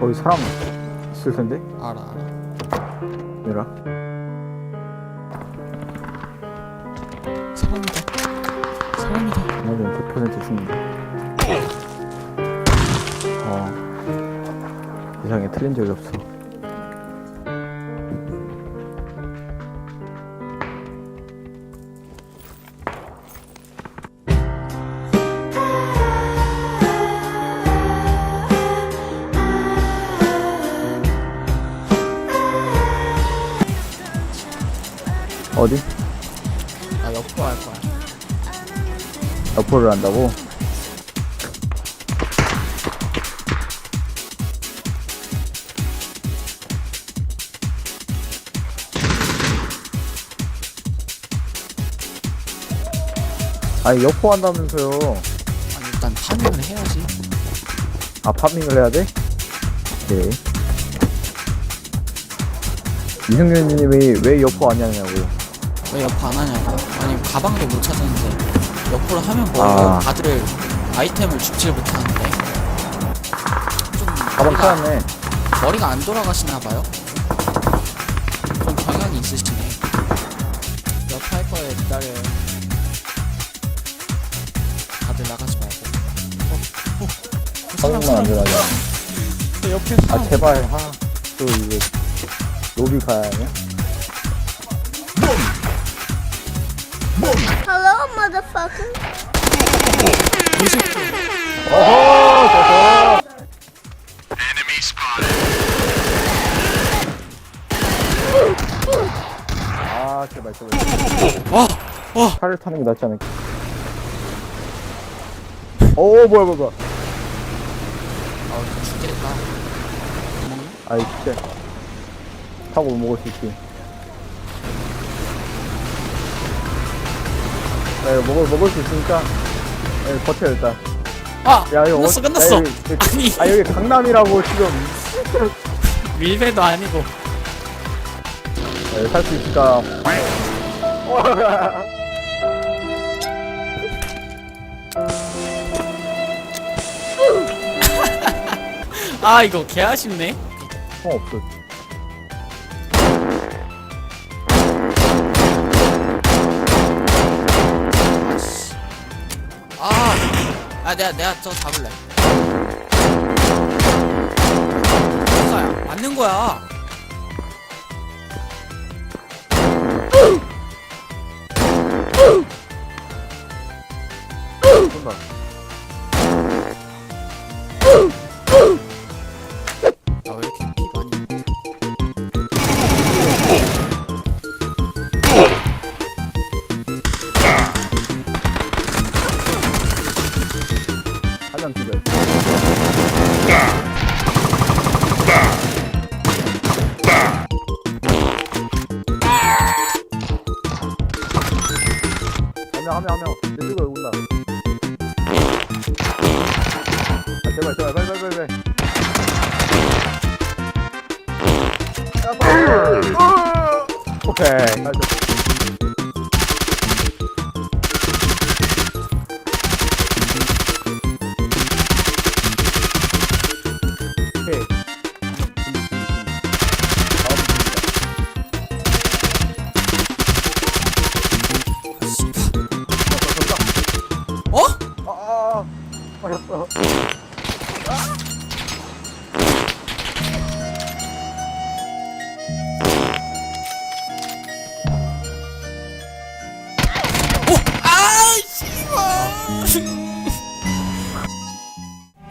거기 사람 있을 텐데? 알아 알아 얘라. 사람이다 사람이다 나는 100% 죽는다. 어. 이상에 틀린 적이 없어. 어디? 나 옆으로 할 거야 옆으로 한다고? 아니 여포 한다면서요 아니 일단 파밍을 해야지 아 파밍을 해야 돼? 오케이 이승윤님이 왜 여포 안 하냐고 왜 옆으로 안 하냐고. 아니 가방도 못 찾았는데 옆으로 하면 뭐 아. 다들 아이템을 줍질 못하는데. 좀 가방 머리가, 찾았네. 머리가 안 돌아가시나 봐요? 좀 경향이 있으시네. 옆할 거에 기다려요. 다들 나가지 말고. 어, 어, 어, 사람, 가방만 안 사람. 들어가냐 저 옆에 아 사람 제발 하 또 이게 로비 가야 하냐? Hello, motherfucker. 아 제발 제발 와! 와! 차를 타는 게 낫지 않을까 오 뭐야 뭐야 뭐야 아 죽겠다? 아이 진짜 타고 먹을 수 있지 네, 먹을 먹을 수 있으니까. 네, 버텨 일단. 아! 야 이거 끝났어 어- 끝났어. 야, 여기, 여기- 아니. 아 여기 강남이라고 지금. 밀배도 아니고. 네, 살수 있을까? 아 이거 개 아쉽네. 총 없어 아 내가 내가 저 잡을래. 진짜야, 맞는 거야. 아, 명 한 명 한 명 내 쪽으로 온다 아 제발 제발 빨리 빨리 빨리 빨리 야, 빨리. 오케이 나이스. 아.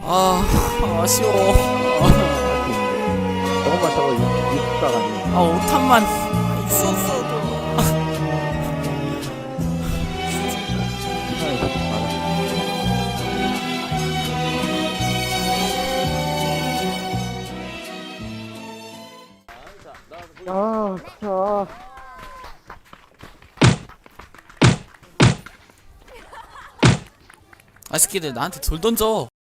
아, 아쉬워. 육사가 아니야 아, 오탄만 있었어도. 아, 가자. 아, 새끼들 나한테 돌 던져.